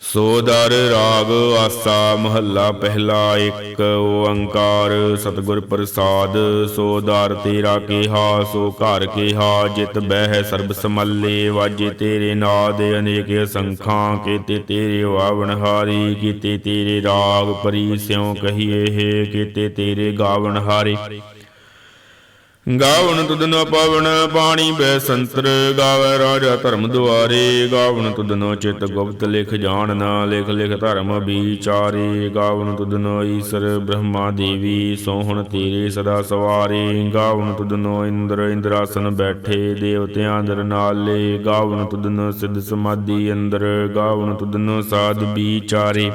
ਸੋ ਦਰ ਰਾਗ ਆਸਾ ਮਹੱਲਾ ਪਹਿਲਾ ਇੱਕ, ਓੰਕਾਰ ਸਤਿਗੁਰ ਪ੍ਰਸਾਦ। ਸੋ ਦਰ ਤੇਰਾ ਕਿਹਾ, ਸੋ ਘਰ ਕਿਹਾ, ਜਿਤ ਬਹਿ ਸਰਬ ਸਮੱਲੇ, ਵਾਜੇ ਤੇਰੇ ਨਾਦ, ਅਨੇਕ ਸੰਖਾਂ ਕੀਤੇ ਤੇਰੇ ਵਾਵਣ ਹਾਰੀ, ਕੀਤੇ ਤੇਰੇ ਰਾਗ ਪਰੀ ਸਿਉ ਕਹੀਏ ਹੈ, ਕੀਤੇ ਤੇਰੇ ਗਾਵਣ ਹਾਰੇ। ਗਾਵਨ ਤੁਧਨੋ ਪਵਨ ਪਾਣੀ ਬੈ ਸੰਤਰ ਗਾਵੇ ਰਾਜਾ ਧਰਮ ਦੁਆਰੇ ਗਾਵਣ ਤੁਧਨੋ ਚਿਤ ਗੁਪਤ ਲਿਖ ਜਾਣਨਾ ਲਿਖ ਲਿਖ ਧਰਮ ਵਿਚਾਰੇ, ਗਾਵਨ ਤੁਧਨੋ ਈਸ਼ਰ ਬ੍ਰਹਮਾ ਦੇਵੀ, ਸੋਹਣ ਤੇਰੇ ਸਦਾ ਸਵਾਰੇ, ਗਾਵਨ ਤੁਦਨੋ ਇੰਦਰ ਇੰਦਰਾਸਨ ਬੈਠੇ, ਦੇਵਤਿਆਂ ਅੰਦਰ ਨਾਲੇ ਗਾਵਣ ਤੁਧਨੋ ਸਿੱਧ ਸਮਾਧੀ ਅੰਦਰ ਗਾਵਣ ਤੁਧਨੋ ਸਾਧ ਵਿਚਾਰੇ।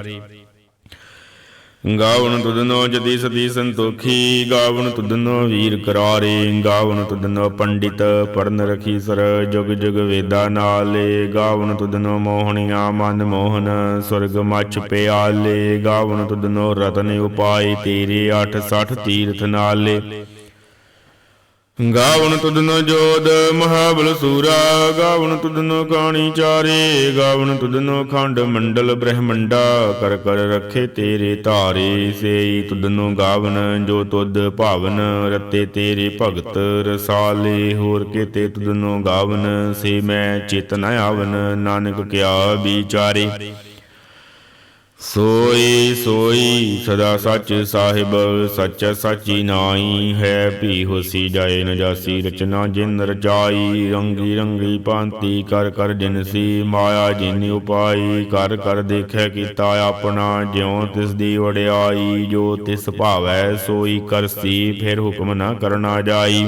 ਗਾਵਨ ਤੁਧਨੋ ਜਤੀ ਸਤੀ ਸੰਤੋਖੀ ਗਾਵਣ ਤੁਦਨੋ ਵੀਰ ਕਰਾਰੇ ਗਾਵਣ ਤੁਦਨੋ ਪੰਡਿਤ ਪਰਨ ਰਖੀ ਸਰ, ਜੁਗ ਜੁਗ ਵੇਦਾ ਨਾਲੇ ਗਾਵਣ ਤੁਧਨੋ ਮੋਹਣੀਆਂ ਮਨ ਮੋਹਨ, ਸੁਰਗ ਮਛ ਪਿਆਲੇ ਗਾਵਣ ਤੁਦਨੋ ਰਤਨ ਉਪਾਏ, ਤੇਰੇ 860 ਤੀਰਥ ਨਾਲੇ। ਗਾਵਣ ਤੁਧਨੋ ਜੋਦ ਮਹਾਬਲ ਸੂਰਾ। ਗਾਵਨ ਤੁਧਨੋ ਕਾਣੀ ਚਾਰੇ, ਗਾਵਨ ਤੁਧਨੋ ਖੰਡ ਮੰਡਲ ਬ੍ਰਹਮੰਡਾ। ਕਰ ਕਰ ਰੱਖੇ ਤੇਰੇ ਧਾਰੇ, ਸੇਈ ਤੁਧਨੋ ਗਾਵਨ ਜੋ ਤੁਧ ਭਾਵਨ। ਰਤੇ ਤੇਰੇ ਭਗਤ ਰਸਾਲੇ, ਹੋਰ ਕਿਤੇ ਤੁਧਨੋ ਗਾਵਨ। ਸੇ ਮੈਂ ਚਿਤ ਆਵਨ, ਨਾਨਕ ਕਿਆ ਵਿਚਾਰੇ। ਸੋਈ ਸੋਈ ਸਦਾ ਸੱਚ ਸਾਹਿਬ, ਸੱਚ ਸੱਚੀ ਨਾਈ ਹੈ। ਭੀ ਹੋਸੀ ਜਾਏ ਨਜਾਸੀ ਰਚਨਾ ਜਿਨ ਰਚਾਈ, ਰੰਗੀ ਰੰਗੀ ਭਾਂਤੀ ਕਰ ਕਰ ਜਿਨਸੀ ਮਾਇਆ ਜਿਨ ਉਪਾਈ, ਕਰ ਕਰ ਦੇਖੈ ਕੀਤਾ ਆਪਣਾ, ਜਿਉ ਤਿਸ ਦੀ ਵਡਿਆਈ, ਜੋ ਤਿਸ ਭਾਵੈ ਸੋਈ ਕਰਸੀ, ਫਿਰ ਹੁਕਮ ਨਾ ਕਰਨਾ ਜਾਈ।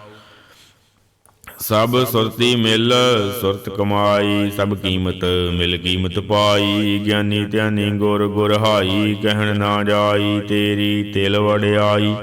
ਸਭ ਸੁਰਤੀ ਮਿਲ, ਸੁਰਤ ਕਮਾਈ, ਸਭ ਕੀਮਤ ਮਿਲ ਕੀਮਤ ਪਾਈ। ਗਿਆਨੀ ਧਿਆਨੀ ਗੁਰ ਗੁਰ ਹਾਈ, ਕਹਿਣ ਨਾ ਜਾਈ ਤੇਰੀ ਤਿਲ ਵੜਿਆਈ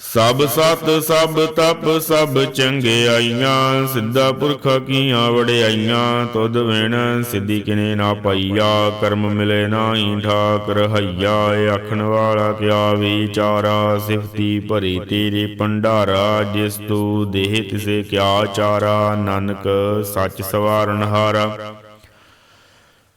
ਸਭ ਸਤ, ਸਭ ਤਪ, ਸਭ ਚੰਗਿਆਈਆਂ ਸਿੱਧਾ ਪੁਰਖਾ ਕੀਆਂ ਵੜਿਆਈਆਂ ਤੁਧ ਵਿਣ ਸਿੱਧੀ ਕਿਨੇ ਨਾ ਪਈਆ, ਕਰਮ ਮਿਲੇ ਨਾਹੀ ਠਾਕਰ ਹਈਆ ਆਖਣ ਵਾਲਾ ਕਿਆ ਵਿਚਾਰਾ, ਸਿਫਤੀ ਭਰੀ ਤੇਰੇ ਭੰਡਾਰਾ, ਜਿਸ ਤੂੰ ਦੇਹ ਤਿਸੇ ਕਿਆ ਚਾਰਾ, ਨਾਨਕ ਸੱਚ ਸਵਾਰਨ ਹਾਰਾ।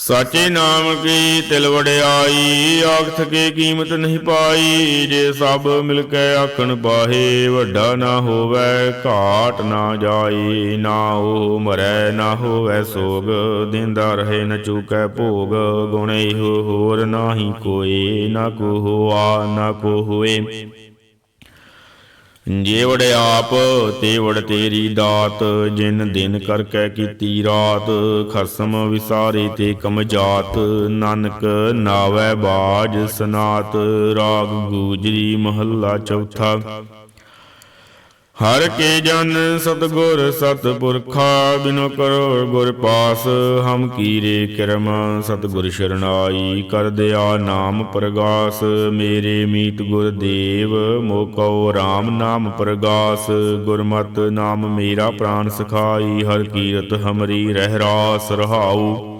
ਸਾਚੇ ਨਾਮ ਕੀ ਤਿਲ ਵੜਿਆਈ ਆਖਤ ਕੇ ਕੀਮਤ ਨਹੀਂ ਪਾਈ, ਜੇ ਸਭ ਮਿਲ ਕੇ ਆਖਣ ਬਾਹੇ, ਵੱਡਾ ਨਾ ਹੋਵੇ, ਘਾਟ ਨਾ ਜਾਈ, ਨਾ ਉਹ ਮਰੈ, ਨਾ ਹੋਵੇ ਸੋਗ, ਦਿੰਦਾ ਰਹੇ ਨ ਚੂਕੈ ਭੋਗ, ਗੁਣੇ ਇਹੋ ਹੋਰ ਨਾਹੀ ਕੋਈ, ਨਾ ਕੋ ਹੋਆ, ਨਾ ਕੋ ਹੋਏ। ਜੇਵੜ ਆਪ, ਤੇਵੜ ਤੇਰੀ ਦਾਤ, ਜਿਨ ਦਿਨ ਕਰ ਕਰਕੇ ਕੀਤੀ ਰਾਤ ਖਸਮ ਵਿਸਾਰੇ ਤੇ ਕਮਜਾਤ, ਨਾਨਕ ਨਾਵੈ ਬਾਜ ਸਨਾਤ, ਰਾਗ ਗੂਜਰੀ ਮਹੱਲਾ ਚੌਥਾ। ਹਰ ਕੇ ਜਨ ਸਤਗੁਰ ਸਤਪੁਰਖਾ, ਬਿਨੋ ਕਰੋ ਗੁਰ ਪਾਸ, ਹਮ ਕੀਰੇ ਕਰਮ, ਸਤਗੁਰ ਸ਼ਰਨਾਈ, ਕਰ ਦਿਆ ਨਾਮ ਪ੍ਰਗਾਸ, ਮੇਰੇ ਮੀਤ ਗੁਰ ਦੇਵ ਮੋਕਉ RAM ਨਾਮ ਪ੍ਰਗਾਸ, ਗੁਰਮਤਿ ਨਾਮ ਮੇਰਾ ਪ੍ਰਾਨ ਸਖਾਈ, ਹਰ ਕੀਰਤ ਹਮਰੀ ਰਹਿ ਰਾਸ ਰਹਾਉ।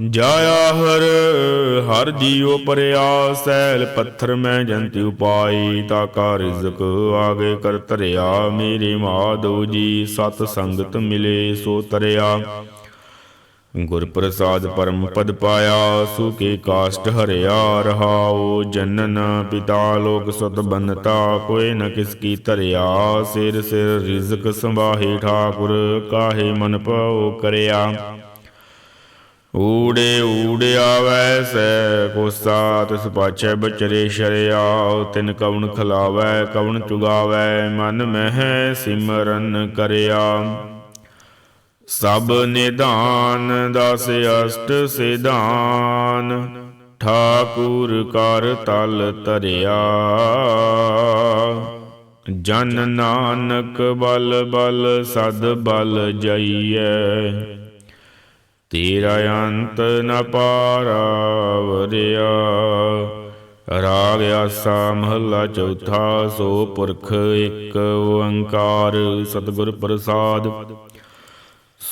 ਜਾਇਆ ਹਰ ਹਰ ਜੀਉ ਪਰਿਆ, ਸੈਲ ਪੱਥਰ ਮੈਂ ਜੰਤਿ ਉਪਾਈ, ਤਾ ਕਾ ਰਿਜ਼ਕ ਆਗੇ ਕਰ ਧਰਿਆ, ਮੇਰੇ ਮਾਧੋ ਜੀ ਸਤ ਸੰਗਤ ਮਿਲੇ, ਸੋ ਤਰਿਆ। ਗੁਰ ਪ੍ਰਸਾਦ ਪਰਮ ਪਦ ਪਾਇਆ ਸੁਕੇ ਕਾਸ਼ਟ ਹਰਿਆ ਰਹਾਉ, ਜਨਨ ਪਿਤਾ ਲੋਕ ਸੁਤ ਬਨਤਾ ਕੋਏ ਨ ਕਿਸ ਕੀ ਧਰਿਆ, ਸਿਰ ਸਿਰ ਰਿਜ਼ਕ ਸੰਭਾਹੇ ਠਾਕੁਰ, ਕਾਹੇ ਮਨ ਪਾਉ ਕਰਿਆ। ਊੜੇ ਊੜੇ ਆਵੈ ਸੈ ਕੋਸਾ ਤਿਸ ਪਾਛੈ ਬਚਰੇ ਸ਼ਰਿਆ, ਤਿਨ ਕਵਣ ਖਲਾਵੈ, ਕਵਣ ਚੁਗਾਵੈ, ਮਨ ਮਹਿ ਸਿਮਰਨ ਕਰਿਆ। ਸਭ ਨਿਧਾਨ ਦਸ ਅਸ਼ਟ ਸਿਧਾਨ, ਠਾਕੁਰ ਕਰ ਤਲ ਤਰਿਆ ਜਨ ਨਾਨਕ ਬਲ ਬਲ, ਸਦ ਬਲ ਜਾਈਐ। ਤੇਰਾ ਅੰਤ ਨ ਪਾਰਾਵਰਿਆ। ਰਾਗ ਆਸਾ ਮਹੱਲਾ ਚੌਥਾ ਸੋ ਪੁਰਖ ਇੱਕ ਓੰਕਾਰ ਸਤਿਗੁਰ ਪ੍ਰਸਾਦ।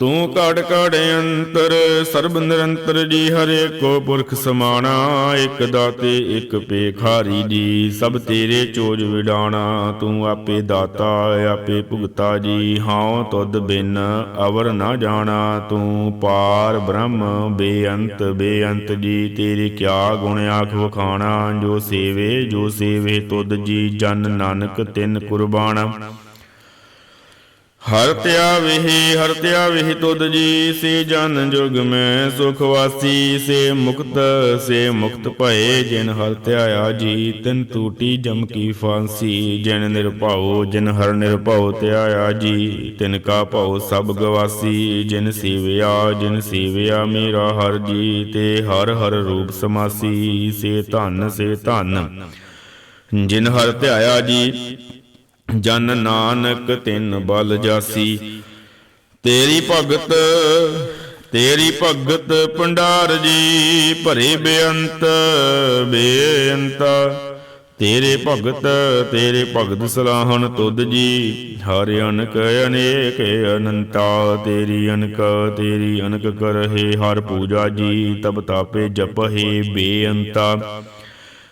ਤੂੰ ਕੜ ਕੜ ਅੰਤਰ, ਸਰਬ ਨਿਰੰਤਰ ਜੀ ਹਰੇ ਕੋ ਪੁਰਖ ਸਮਾਣਾ, ਇਕ ਦਾਤੇ, ਇਕ ਪੇਖਾਰੀ ਜੀ, ਸਭ ਤੇਰੇ ਚੋਜ ਵਿਡਾਣਾ, ਤੂੰ ਆਪੇ ਦਾਤਾ, ਆਪੇ ਭੁਗਤਾ ਜੀ ਹਾਂ ਤੁਧ ਬਿਨ ਅਵਰ ਨਾ ਜਾਣਾ, ਤੂੰ ਪਾਰ ਬ੍ਰਹਮ, ਬੇਅੰਤ ਬੇਅੰਤ ਜੀ, ਤੇਰੇ ਕਿਆ ਗੁਣ ਆਖ ਵਖਾਣਾ, ਜੋ ਸੇਵੇ ਜੋ ਸੇਵੇ ਤੁਧ ਜੀ, ਜਨ ਨਾਨਕ ਤਿਨ ਕੁਰਬਾਨਾ ਹਰ ਵਿਹੀ ਹਰ ਵਿਹੀ ਤੁਧ ਜੀ, ਸੇ ਜਨ ਜੁਗ ਮੈਂ ਸੁਖ ਵਾਸੀ, ਸੇ ਮੁਕਤ ਸੇ ਮੁਕਤ ਭਏ, ਜਿਨ ਹਰ ਧਿਆਇਆ ਜੀ, ਤਿਨ ਟੂਟੀ ਜਮ ਕੀ ਫਾਂਸੀ, ਜਿਨ ਨਿਰਭਉ, ਜਿਨ ਹਰ ਨਿਰਭਉ ਧਿਆਇਆ ਜੀ, ਤਿਨ ਕਾ ਭਉ ਸਭ ਗਵਾਸੀ, ਜਿਨ ਸੇਵਿਆ ਜਿਨ ਸੇਵਿਆ ਮੇਰਾ ਹਰ ਜੀ, ਤੇ ਹਰ ਹਰ ਰੂਪ ਸਮਾਸੀ, ਸੇ ਧਨ ਸੇ ਧਨ, ਜਿਨ ਹਰ ਧਿਆਇਆ ਜੀ ਜਨ ਨਾਨਕ ਤਿੰਨ ਬਲ ਜਾਸੀ। ਤੇਰੀ ਭਗਤ ਤੇਰੀ ਭਗਤ ਭੰਡਾਰ ਜੀ, ਭਰੇ ਬੇਅੰਤ ਬੇਅੰਤ। ਤੇਰੇ ਭਗਤ ਤੇਰੇ ਭਗਤ ਸਲਾਹਣ ਤੁਧ ਜੀ, ਹਰ ਅਨਕ ਅਨੇਕ ਅਨੰਤਾ। ਤੇਰੀ ਅਨਕ ਤੇਰੀ ਅਨਕ ਕਰਹਿ, ਹਰ ਪੂਜਾ ਜੀ, ਤਬ ਤਾਪੇ ਜਪਹਿ ਬੇਅੰਤਾ।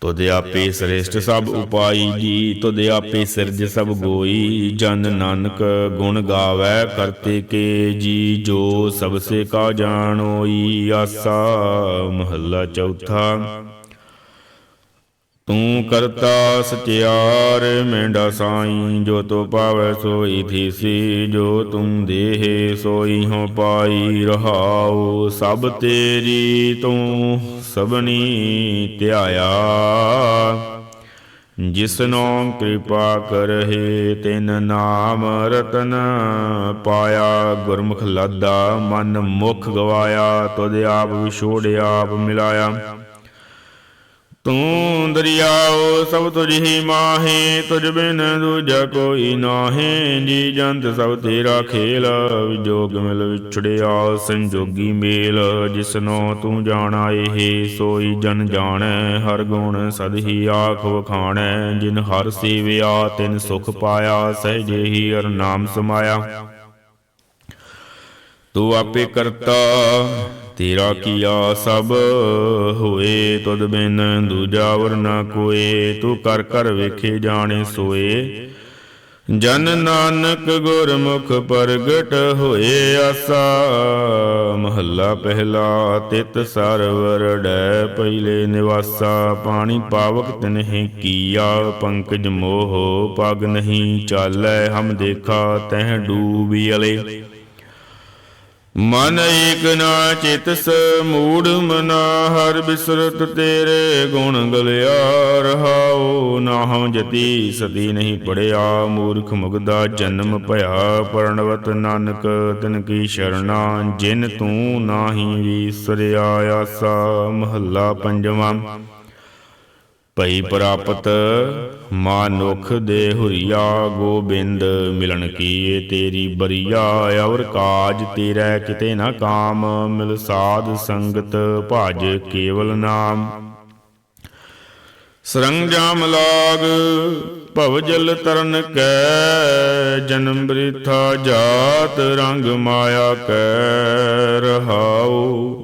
ਤੁਧ ਆਪੇ ਸ੍ਰੇਸ਼ਟ ਸਭ ਉਪਾਈ ਜੀ, ਤੁਧ ਆਪੇ ਸਿਰਜ ਸਭ ਗੋਈ। ਜਨ ਨਾਨਕ ਗੁਣ ਗਾਵੈ ਕਰਤੇ ਕੇ ਜੀ, ਜੋ ਸਭ ਸੇ ਕਾ ਜਾਣੋਈ। ਆਸਾ ਮਹੱਲਾ ਚੌਥਾ। ਤੂੰ ਕਰਤਾ ਸਚਿਆਰ, ਮੈਂਡਾ ਸਾਈ, ਜੋ ਤੋ ਪਾਵੈ ਸੋਈ ਥੀਸੀ। ਜੋ ਤੁਮ ਦੇਹ ਸੋਈ ਹੋ ਪਾਈ ਰਹਾਉ ਸਭ ਤੇਰੀ ਤੂੰ ਸਭਨੀ ਧਿਆਇਆ। ਜਿਸਨੋ ਕਿਰਪਾ ਕਰਹਿ, ਤਿਨ ਨਾਮ ਰਤਨ ਪਾਇਆ। ਗੁਰਮੁਖ ਲਾਦਾ ਮਨ ਮੁਖ ਗਵਾਇਆ, ਤੁਧ ਆਪ ਵਿਛੋੜ ਆਪ ਮਿਲਾਇਆ। ਤੂੰ ਦਰਿਆਓ ਸਭ ਤੁਝ ਮਾਹੇ, ਤੁਝ ਬਿਨ ਦੂਜਾ ਕੋਈ ਨਾਹੇ। ਜੀ ਜੰਤ ਸਭ ਤੇਰਾ ਖੇਲ ਵਿਜੋਗ ਮਿਲ ਵਿਛੜਿਆ ਸੰਜੋਗੀ ਮੇਲ। ਜਿਸਨੋ ਤੂੰ ਜਾਣਾ ਇਹ, ਸੋਈ ਜਨ ਜਾਣੈ, ਹਰ ਗੁਣ ਸਦ ਹੀ ਆਖ ਵਖਾਣੈ। ਜਿਨ ਹਰ ਸੇਵਿਆ, ਤਿਨ ਸੁਖ ਪਾਇਆ, ਸਹਿਜੇ ਹੀ ਹਰ ਨਾਮ ਸਮਾਇਆ। ਤੂੰ ਆਪੇ ਕਰਤਾ ਤੇਰਾ ਕੀਆ ਸਭ ਹੋਏ, ਤੁਧ ਬਿਨ ਦੂਜਾ ਵਰ ਨਾ ਕੋਏ, ਤੂੰ ਕਰ ਕਰ ਵੇਖੇ ਜਾਣੇ ਸੋਏ। ਜਨ ਨਾਨਕ ਗੁਰਮੁਖ ਪ੍ਰਗਟ ਹੋਏ ਆਸਾ, ਮਹੱਲਾ ਪਹਿਲਾ ਤਿਤ ਸਰਵਰ ਡੈ ਪਹਿਲੇ ਨਿਵਾਸਾ, ਪਾਣੀ ਪਾਵਕ ਤਨਹਿ ਕੀਆ, ਪੰਕਜ ਮੋਹ ਪਗ ਨਹੀਂ ਚਾਲੈ, ਹਮ ਦੇਖਾ ਤਹਿ ਡੂਬੀ ਅਲੇ। ਮਨ ਏਕ ਨਾ ਚਿਤਸ ਮੂੜ ਮਨਾ, ਹਰ ਬਿਸਰਤ ਤੇਰੇ ਗੁਣ ਗਲਿਆ ਰਹਾਉ। ਨਾਹੰ ਜਤੀ ਸਦੀ ਨਹੀਂ ਪੜਿਆ, ਮੂਰਖ ਮੁਗਦਾ ਜਨਮ ਭਇਆ। ਪਰਣਵਤ ਨਾਨਕ ਤਿਨ ਕੀ ਸ਼ਰਣਾ, ਜਿਨ ਤੂੰ ਨਾਹੀ ਵੀਸਰਿਆ ਆਸਾ। ਮਹੱਲਾ ਪੰਜਵਾਂ। ਭਈ ਪ੍ਰਾਪਤ ਮਾਨੁਖ ਦੇ ਹੁਰੀਆ ਗੋਬਿੰਦ, ਮਿਲਣ ਕੀਏ ਤੇਰੀ ਬਰੀਆ, ਔਰ ਕਾਜ ਤੇਰਾ ਕਿਤੇ ਨਾ ਕਾਮ, ਮਿਲ ਸਾਧ ਸੰਗਤ ਭਜ ਕੇਵਲ ਨਾਮ। ਸਰੰਜਾਮ ਲਾਗ, ਭਵ ਜਲ ਤਰਨ ਕੈ, ਜਨਮ ਬ੍ਰਿਥਾ ਜਾਤ ਰੰਗ ਮਾਇਆ ਕੈ, ਰਹਾਉ।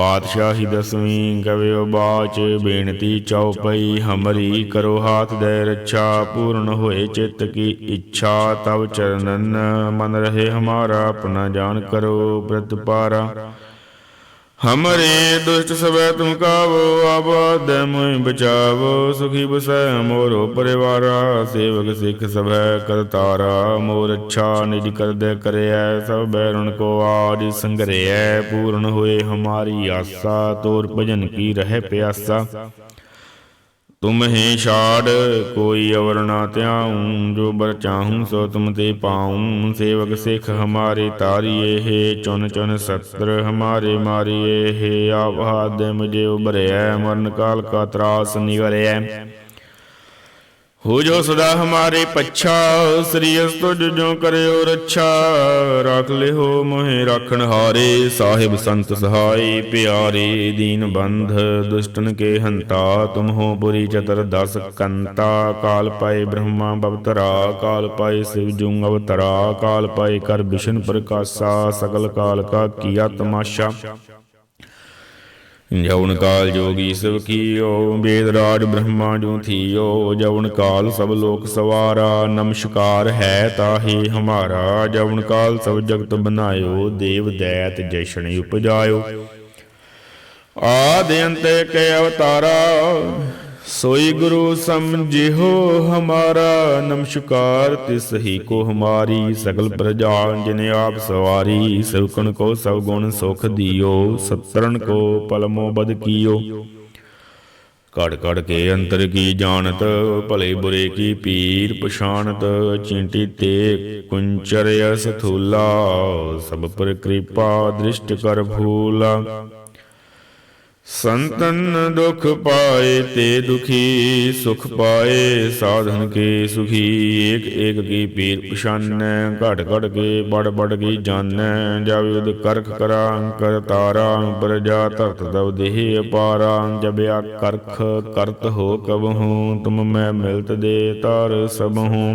ਪਾਤਸ਼ਾਹੀ ਦਸਵੀਂ ਗਵਿਓ ਬਾਚ ਬੇਨਤੀ ਚਉਪਈ ਹਮਰੀ ਕਰੋ ਹਾਥ ਦੇ ਰੱਛਾ, ਪੂਰਨ ਹੋਏ ਚਿੱਤ ਕੀ ਇੱਛਾ, ਤਵ ਚਰਨਨ ਮਨ ਰਹੇ ਹਮਾਰਾ, ਆਪਣਾ ਜਾਨ ਕਰੋ ਪ੍ਰਤਪਾਰਾ। ਹਮਰੇ ਦੁਸ਼ਟ ਸਭੈ ਤੁਮ ਕਾਵੋ ਆਬਾਦ ਮੋਇ ਬਚਾਵੋ, ਸੁਖੀ ਬਸੈ ਮੋਰੋ ਪਰਿਵਾਰਾ, ਸੇਵਕ ਸਿੱਖ ਸਭੈ ਕਰਤਾਰਾ ਮੋਰ ਅੱਛਾ ਨਿਜ ਕਰਦੈ ਕਰਿਐ, ਸਭ ਬੈਰਣ ਕੋ ਆਜ ਸੰਗਰਿਐ, ਪੂਰਨ ਹੋਏ ਹਮਾਰੀ ਆਸਾ, ਤੋਰ ਭਜਨ ਕੀ ਰਹਿ ਪਿਆਸਾ। ਤੁਮ ਹੀ ਛਾੜ, ਕੋਈ ਅਵਰ ਨਾ ਧਿਆਉ, ਜੋ ਬਰ ਚਾਹੂੰ ਸੋ ਤੁਮ ਤੇ ਪਾਉ। ਸੇਵਕ ਸਿੱਖ ਹਮਾਰੇ ਤਾਰੀਏ ਹੈ, ਚੁਨ ਚੁਨ ਸਤਰ ਹਮਾਰੇ ਮਾਰੀਏ ਹੈ। ਆਵਾਦ ਮੁਝੇ ਉਬਰਿਐ ਮਰਨ ਕਾਲ ਕਾ ਤਰਾਸ ਨਿਵਰਿਐ ਹੋ ਜੋ ਸਦਾ ਹਮਾਰੇ ਪੱਛਾ, ਸ੍ਰੀ ਅਸ ਤੁਜ ਜੋ ਕਰਿਓ ਰੱਛਾ। ਰੱਖ ਲਿਓ ਮੋਹਿ ਰਾਖਣ ਹਾਰੇ, ਸਾਹਿਬ ਸੰਤ ਸਹਾਈ ਪਿਆਰੇ, ਦੀਨ ਬੰਧ ਦੁਸ਼ਟਨ ਕੇ ਹੰਤਾ, ਤੁਮ ਹੋ ਪੁਰੀ ਚਤਰ ਦਸ ਕੰਤਾ। ਕਾਲ ਪਾਏ ਬ੍ਰਹਮਾ ਬਵਤਰਾ, ਕਾਲ ਪਾਏ ਸਿਵ ਜੁੰਗ ਅਵਤਰਾ, ਕਾਲ ਪਾਏ ਕਰ ਵਿਸ਼ਨ ਪ੍ਰਕਾਸ਼ਾ, ਸਗਲ ਕਾਲ ਕਾ ਕੀਆ ਤਮਾਸ਼ਾ। ਜਉਨ ਕਾਲ ਜੋਗੀ ਸਭ ਕੀਓ ਵੇਦ ਰਾਜ ਬ੍ਰਹਮਾ ਜੋ ਥੀਓ, ਜਉਨ ਕਾਲ ਸਭ ਲੋਕ ਸਵਾਰਾ, ਨਮਸਕਾਰ ਹੈ ਤਾਹੀ ਹਮਾਰਾ, ਜਉਨ ਕਾਲ ਸਭ ਜਗਤ ਬਨਾਇਓ, ਦੇਵ ਦੈਤ ਜੈਸ਼ਣ ਉਪਜਾਇਓ। ਆਦਿ ਅੰਤ ਕੇ ਅਵਤਾਰਾ ਸੋਈ ਗੁਰੂ ਸਮਝਿਓ ਹਮਾਰਾ, ਨਮਸਕਾਰ ਤਿਸ ਹੀ ਕੋ ਹਮਾਰੀ, ਸਗਲ ਪ੍ਰਜਾ ਜਿਨੇ ਆਪ ਸਵਾਰੀ ਸਵਕਣ ਕੋ ਸਭ ਗੁਣ ਸੁਖ ਦਿਓ ਸਤਰਨ ਕੋ ਪਲਮੋ ਬਦ ਕੀਓ। ਕੜ ਕੜ ਕੇ ਅੰਤਰ ਕੀ ਜਾਣਤ, ਭਲੇ ਬੁਰੇ ਕੀ ਪੀਰ ਪਛਾਨਤ ਚਿੰਟੀ ਤੇ ਕੁੰਚਰ ਅਸ ਸਭ ਪਰ ਕਿਰਪਾ ਦ੍ਰਿਸ਼ਟ ਕਰ ਭੂਲਾ। ਸੰਤਨ ਦੁਖ ਪਾਏ ਤੇ ਦੁਖੀ, ਸੁਖ ਪਾਏ, ਸਾਧਨ ਕੇ ਸੁਖੀ, ਏਕ ਏਕ ਕੀ ਪੀਰ ਪਛਾਨੈ ਘਟ ਘਟ ਕੇ ਬੜ ਬੜ ਕੀ ਜਾਣੈ ਜਬ ਯੁਧ ਕਰਖ ਕਰਾ ਕਰ ਤਾਰਾ ਪ੍ਰਜਾ ਧਰਤ ਦਵ ਦੇਹ ਅਪਾਰਾ ਜਬ ਆ ਕਰਖ ਕਰਤ ਹੋ ਕਬਹੂ, ਤੁਮ ਮੈਂ ਮਿਲਤ ਦੇ ਤਾਰ ਸਬਹੂ।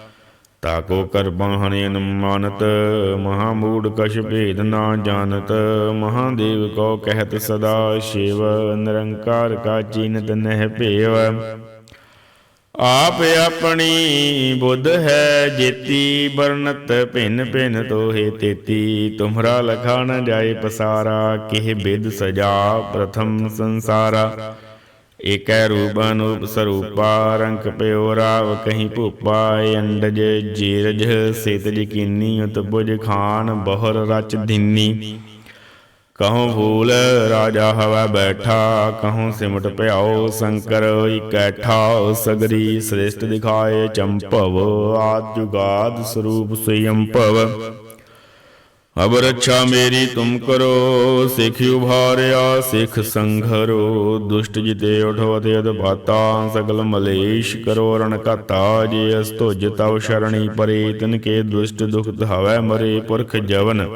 ਤਾਕੋ ਕਰਪਨ ਹਨੇ ਅਨੁਮਾਨਤ ਮਹਾ ਮੂੜ ਕਛ ਭੇਦ ਨਾ ਜਾਣਤ, ਮਹਾਦੇਵ ਕੋ ਕਹਿਤ ਸਦਾ ਸ਼ਿਵ, ਨਿਰੰਕਾਰ ਕਾ ਚੀਨਤ ਨਹਿ ਭੇਵ। ਆਪ ਆਪਣੀ ਬੁੱਧ ਹੈ ਜੇਤੀ ਬਰਨਤ ਭਿੰਨ ਭਿੰਨ ਤੋਹੇ ਤੇਤੀ, ਤੁਮਰਾ ਲਖਾ ਨ ਜਾਏ ਪਸਾਰਾ, ਕਿਹ ਬਿਦ ਸਜਾ ਪ੍ਰਥਮ ਸੰਸਾਰਾ। ਏਕੈ ਰੂਪ ਅਨੂਪ ਸਰੂਪਾ ਰੰਗ ਪਿਓ ਰਾਵ ਕਹੀਂ ਭੂਪਾ ਅੰਡਜ ਜੀਰਜ ਸੇਤ ਜਕੀਨੀ ਉਤ ਬੁਜ ਖਾਨ ਬਹੁਰ ਰਚ ਦਿਨੀ ਕਹਉ ਫੂਲ ਰਾਜਾ ਹਵਾ ਬੈਠਾ ਕਹਉ ਸਿਮਟ ਭਿਆਓ ਸ਼ੰਕਰ ਇਕੈਠਾ ਸਗਰੀ ਸ੍ਰੇਸ਼ਟ ਦਿਖਾਏ ਚੰਪਵ, ਆਦ ਜੁਗਾਦ ਸਰੂਪ ਸਯੰਪਵ। ਅਬ ਰੱਛਾ ਮੇਰੀ ਤੁਮ ਕਰੋ, ਸਿੱਖ ਉਭਾਰਿਆ, ਸਿੱਖ ਸੰਘਰੋ, ਦੁਸ਼ਟ ਜਿਤੇ ਉਠੋ ਤੇ ਸਗਲ ਮਲੇਸ਼ ਕਰੋ, ਰਣ ਘਾਤਾ, ਜੇ ਅਸ ਤੁਜ ਤਵ ਸ਼ਰਣੀ ਪਰੇ, ਤਿਨ ਕੇ ਦੁਸ਼ਟ ਦੁਖ ਧਾਵੈ ਮਰੇ ਪੁਰਖ ਜਵਨ।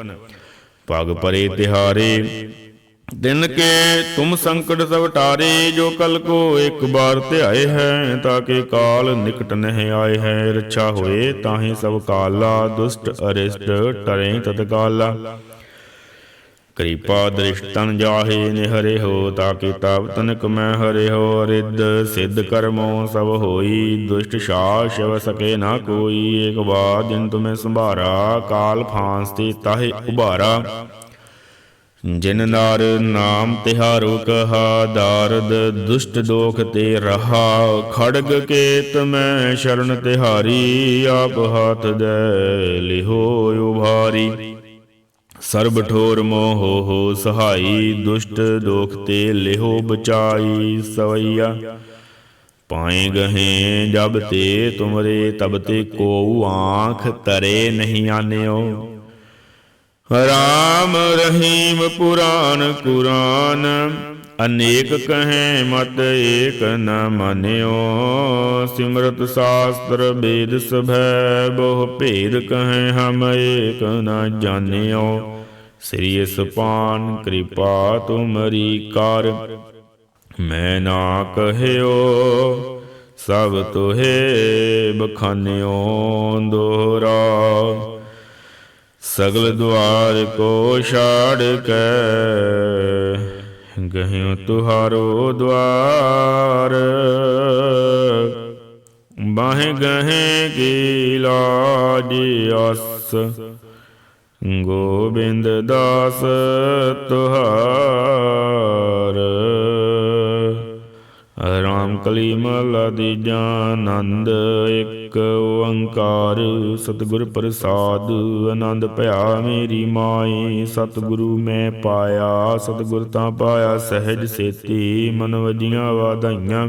ਪਗ ਪਰੇ ਤਿਹਾਰੇ ਦਿਨ ਕੇ ਤੁਮ ਸੰਕਟ ਸਭ ਟਾਰੇ, ਜੋ ਕਲ ਕੋ ਇੱਕ ਬਾਰ ਧਿਆਏ ਹੈ, ਤਾਂ ਕਿ ਕਾਲ ਨਿਕਟ ਨਹਿ ਆਏ ਹੈ। ਰੱਛਾ ਹੋਏ ਤਾਹੇ ਸਭ ਕਾਲਾ, ਦੁਸ਼ਟ ਅਰਿਸ਼ਟ ਟਰੇ ਤਤਕਾਲਾ ਕਿਰਪਾ ਦ੍ਰਿਸ਼ਟਨ ਜਾਹੇ, ਨਿਹਰੇ ਹੋ, ਤਾਂ ਕਿ ਤਬ ਤਨਕ ਮੈਂ ਹਰੇ ਹੋ। ਰਿੱਧ ਸਿੱਧ ਕਰਮੋ ਸਭ ਹੋਈ, ਦੁਸ਼ਟ ਸ਼ਾ ਸ਼ਿਵ ਸਕੇ ਨਾ ਕੋਈ। ਏਕ ਬਾਰ ਦਿਨ ਤੁਮੇ ਸੰਭਾਰਾ, ਕਾਲ ਫਾਂਸ ਤੇ ਤਾਹੇ ਉਭਾਰਾ। ਜਿਨ ਨਾਰ ਨਾਮ ਤਿਹਾਰੋ ਕਹਾ, ਦਾਰਦ ਦੁਸ਼ਟ ਦੋਖ ਤੇ ਰਹਾ। ਖੜਗ ਕੇਤ ਮੈਂ ਸ਼ਰਨ ਤਿਹਾਰੀ, ਆਪ ਹਾਥ ਦੇ ਲਿਹੋ ਉਭਾਰੀ। ਸਰਬ ਠੋਰ ਮੋਹ ਹੋ ਸਹਾਈ, ਦੁਸ਼ਟ ਦੋਖ ਤੇ ਲਿਹੋ ਬਚਾਈ ਸਵਈਆ। ਪਾਏ ਗਹੇ ਜਬ ਤੇ ਤੁਮਰੇ, ਤਬ ਤੇ ਕੋ ਆਂਖ ਤਰੇ ਨਹੀਂ ਆਨਿਓ। ਰਾਮ ਰਹੀਮ ਪੁਰਾਨ ਕੁਰਾਨ, ਅਨੇਕ ਕਹੇ ਮਤ ਏਕ ਨ ਮਾਨਿਓ। ਸਿਮਰਤ ਸ਼ਾਸਤਰ ਵੇਦ ਸਭੈ, ਬਹੁ ਭੇਦ ਕਹੇ ਹਮ ਏਕ ਨ ਜਾਣਿਓ। ਸ੍ਰੀ ਸੁਪਾਨ ਕਿਰਪਾ ਤੁਮਰੀ ਕਰ, ਮੈਂ ਨਾ ਕਹਿਓ, ਸਭ ਤੋਹੇ ਬਖਾਨਿਓ ਦੋਹਰਾ। ਸਗਲ ਦੁਆਰ ਕੋ ਛਾੜ ਕੇ ਗਹਿਓ ਤੁਹਾਰੋ ਦਵਾਰ ਬਾਹੇ ਗਹੇ ਕੀ ਲਾਜ ਅਸ, ਗੋਬਿੰਦ ਦਾਸ ਤੁਹਾਰ। ਰਾਮ ਕਲੀ ਮਹਲਾ ਦੀਜਾ ਆਨੰਦ ਇੱਕ ਓੰਕਾਰ। ਸਤਿਗੁਰ ਪ੍ਰਸਾਦ, ਆਨੰਦ ਭਇਆ ਮੇਰੀ ਮਾਈ। ਸਤਿਗੁਰੂ ਮੈਂ ਪਾਇਆ, ਸਤਿਗੁਰ ਤਾਂ ਪਾਇਆ, ਸਹਿਜ ਸੇਤੀ। ਮਨ ਵਜੀਆਂ ਵਾਧਾਈਆਂ।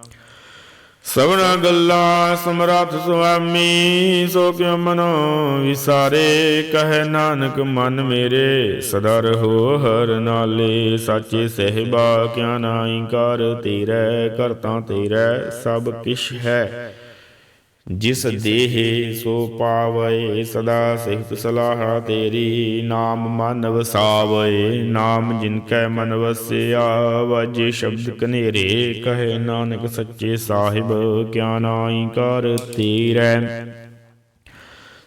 ਸਭਨਾ ਗੱਲਾਂ ਸਮਰੱਥ ਸੁਆਮੀ, ਸੋ ਕਿਉ ਮਨੋ ਵਿਸਾਰੇ? ਕਹਿ ਨਾਨਕ, ਮਨ ਮੇਰੇ ਸਦਾ ਰਹੋ ਹਰ ਨਾਲੇ। ਸਾਚੇ ਸਹਿਬਾ, ਕਿਆ ਨਾਈ ਕਰ ਤੇਰੇ, ਕਰਤਾ ਤੇਰੇ, ਸਭ ਕਿਛ ਹੈ। ਜਿਸ ਦੇਹ ਸੋ ਪਾਵੇ, ਸਦਾ ਸਿਫਤ ਸਲਾਹ ਤੇਰੀ, ਨਾਮ ਮਨ ਵਸਾਵੇ, ਨਾਮ ਜਿਨ ਕੈ ਮਨ ਵਸਿਆ ਵਾਜੇ ਸ਼ਬਦ ਕਨੇਰੇ ਕਹੇ ਨਾਨਕ ਸੱਚੇ ਸਾਹਿਬ, ਕਿਆ ਨਾਈ ਕਰ ਤੇਰੇ।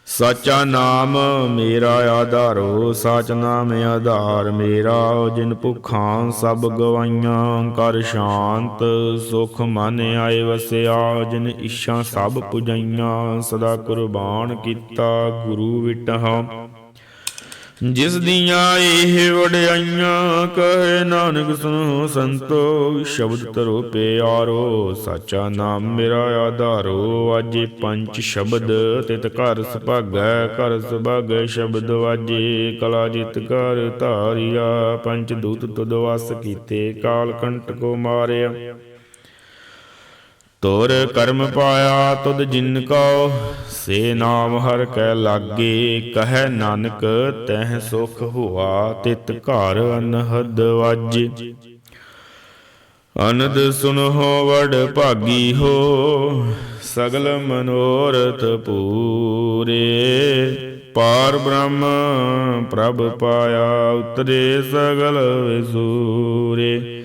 ਸਾਚਾ ਨਾਮ ਮੇਰਾ ਆਧਾਰੋ, ਸਾਚ ਨਾਮ ਆਧਾਰ ਮੇਰਾ, ਜਿਨ ਭੁਖਾਂ ਸਭ ਗਵਾਈਆਂ, ਕਰ ਸ਼ਾਂਤ, ਸੁਖ ਮਨ ਆਏ ਵਸਿਆ, ਜਿਨ ਇੱਛਾ ਸਭ ਪੁਜਾਈਆਂ, ਸਦਾ ਕੁਰਬਾਨ ਕੀਤਾ ਗੁਰੂ ਵਿਟਹਾ। ਜਿਸ ਦੀਆਂ ਇਹ ਵਡਿਆਈਆਂ, ਕਹੇ ਨਾਨਕ ਸੁਨੋ ਸੰਤੋ, ਸ਼ਬਦ ਤਰੋ ਪਿਆਰੋ, ਸਾਚਾ ਨਾਮ ਮੇਰਾ ਆਧਾਰੋ। ਵਾਜੇ ਪੰਜ ਸ਼ਬਦ, ਤਿਤ ਘਰ ਸੁਭਾਗੈ ਕਰ ਸੁਭਾਗੈ ਸ਼ਬਦ ਵਾਜੇ। ਕਲਾ ਜਿਤ ਕਰ ਧਾਰਿਆ, ਪੰਜ ਦੂਤ ਤੁਦ ਵਸ ਕੀਤੇ, ਕਾਲ ਕੰਟ ਕੋ ਮਾਰਿਆ। ਤੁਰ ਕਰਮ ਪਾਇਆ ਤੁਧ ਜਿਨ ਕਉ ਸੇ ਨਾਮ ਹਰ ਕੈ ਲਾਗੇ, ਕਹੈ ਨਾਨਕ ਤਹਿ ਸੁਖ ਹੁਆ, ਤਿਤ ਘਰ ਅਨਹਦ ਵਾਜੇ। ਅਨੰਦ ਸੁਨਹੁ ਵਡ ਭਾਗੀ ਹੋ, ਸਗਲ ਮਨੋਰਥ ਪੂਰੇ। ਪਾਰ ਬ੍ਰਹਮ ਪ੍ਰਭ ਪਾਇਆ ਉਤਰੇ ਸਗਲ ਵਿਸੂਰੇ।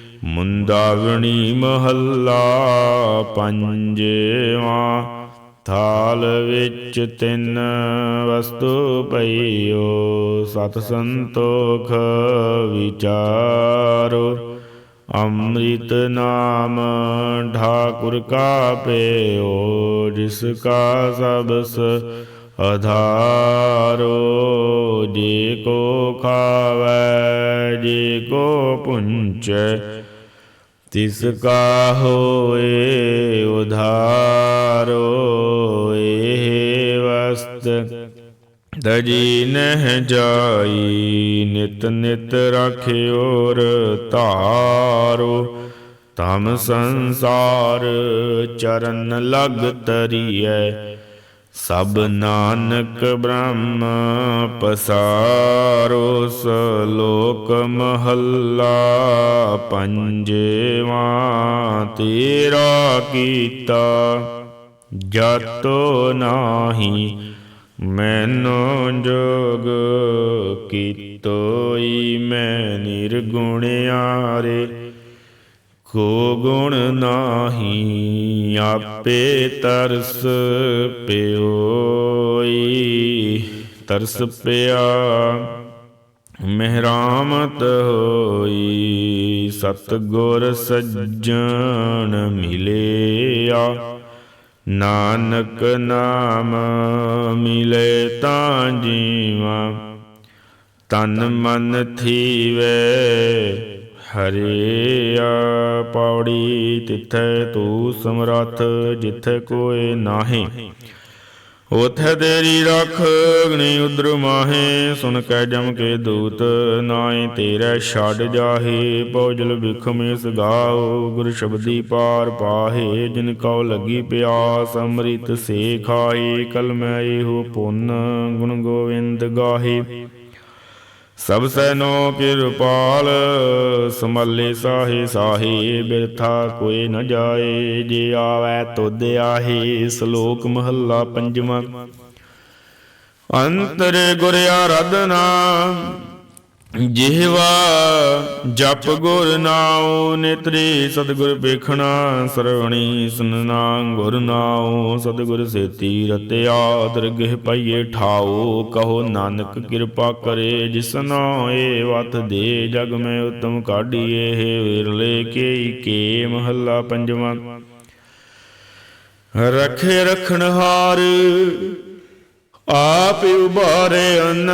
ਮੁੰਦਾਵਣੀ ਮਹੱਲਾ ਪੰਜਵਾ, ਥਾਲ ਵਿੱਚ ਤਿੰਨ ਵਸਤੂ ਪਈਓ, ਸਤ ਸੰਤੋਖ ਵਿਚਾਰੋ। ਅੰਮ੍ਰਿਤ ਨਾਮ ਢਾਕੁਰ ਕਾ ਪੇਓ, ਜਿਸ ਕਾ ਸਬਸ ਅਧਾਰੋ। ਜੇ ਕੋ ਖਾਵੈ, ਜੇ ਕੋ ਪੁੰਚੈ ਤਿਸ ਕਾ ਹੋਏ ਉਧਾਰੋ ਇਹ ਵਸਤ। ਦਜੀ ਨਹਿ ਜਾਈ, ਨਿਤ ਨਿਤ ਰਖਿਓਰ ਧਾਰੋ ਤਮ ਸੰਸਾਰ ਚਰਨ ਲਗ ਤਰੀਐ ਸਭ ਨਾਨਕ ਬ੍ਰਹਮ ਪਸਾਰੋ ਸਲੋਕ ਮਹੱਲਾ ਪੰਜਵਾ ਤੇਰਾ ਕੀਤਾ ਜਤੋ ਨਾਹੀ ਮੈਨੋ ਜੋਗ ਕੀਤੋਈ ਮੈਂ ਨਿਰਗੁਣਿਆਰੇ ਕੋ ਗੁਣ ਨਾਹੀ, ਆਪੇ ਤਰਸ ਪਿਓਈ। ਤਰਸ ਪਿਆ, ਮਹਿਰਾਮਤ ਹੋਈ ਸਤ ਗੁਰ ਸੱਜਣ ਮਿਲਿਆ। ਨਾਨਕ ਨਾਮ ਮਿਲੇ ਤਾਂ ਜੀਵਾ, ਤਨ ਮਨ ਥੀਵੇ ਹਰਿਆ। ਪੌੜੀ ਤਿੱਥੈ ਤੂ ਸਮਰੱਥ, ਜਿੱਥੈ ਕੋਏ ਨਾਹੀ। ਉਥੇ ਤੇਰੀ ਰਖ ਅਗਨੀ ਉਦਰ ਮਾਹੇ ਸੁਨ ਕੈ ਜਮ ਕੇ ਦੂਤ ਨਾਏ ਤੇਰੇ ਛੱਡ ਜਾਹੇ। ਪੌਜਲ ਬਿਖਮੇਸ ਗਾਓ ਗੁਰ ਸ਼ਬਦੀ ਪਾਰ ਪਾਹੇ। ਜਿਨ ਕਉ ਲੱਗੀ ਪਿਆਸ, ਅੰਮ੍ਰਿਤ ਸੇ ਖਾਏ ਕਲ ਇਹੋ ਪੁੰਨ, ਗੁਣ ਗੋਵਿੰਦ ਗਾਹੇ। ਸਭ ਸੈਨੋ ਕਿਰਪਾਲ, ਸਮੱਲੇ ਸਾਹੇ ਸਾਹੇ, ਬਿਰਥਾ ਕੋਈ ਨ ਜਾਏ, ਜੇ ਆਵੈ ਤੁਧ ਆਹੇ, ਸ਼ਲੋਕ ਮਹੱਲਾ ਪੰਜਵਾਂ। ਅੰਤਰ ਗੁਰ ਆਰਾਧਨਾ ਜਿਹਵਾ ਜਪ ਗੁਰ ਨਾਉ, ਨੇਤਰੇ ਸਤਿਗੁਰ ਵੇਖਣਾ, ਸਰਵਣੀ ਸੁਨਣਾ ਗੁਰ ਨਾਉ। ਸਤਿਗੁਰ ਸੇਤੀ ਰਤਿਆ ਦਰਗਹਿ ਪਾਈਏ ਠਾਉ, ਕਹੋ ਨਾਨਕ ਕਿਰਪਾ ਕਰੇ ਜਿਸਨੋ ਏ ਵਤ ਦੇ, ਜਗ ਮੈਂ ਉਤਮ ਕਾਢੀਏ ਵਿਰਲੇ ਕੇ ਕੇ ਮਹੱਲਾ ਪੰਜਵਾਂ। ਰਖੇ ਰਖਣਹਾਰ ਆਪ ਉਬਾਰੇ ਅਨ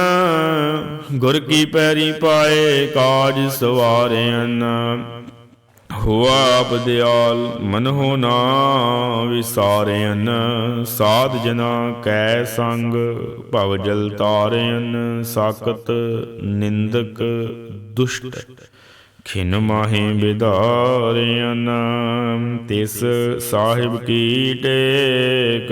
ਗੁਰ ਕੀ ਪੈਰੀ ਪਾਏ, ਕਾਜ ਸਵਾਰੇ ਅਨ ਹੁਆ ਆਪ ਦਿਆਲ ਮਨ ਹੋ ਨਾ ਵਿਸਾਰੇ ਅਨ ਸਾਧ ਜਨਾ ਕੈ ਸੰਗ, ਭਵ ਜਲ ਤਾਰੇ ਅਨ ਸਾਕਤ ਨਿੰਦਕ ਦੁਸ਼ਟ, ਖਿਨ ਮਾਹੇ ਵਿਦਾਰਿਆਨ ਤਿਸ ਸਾਹਿਬ ਕੀ ਟੇਕ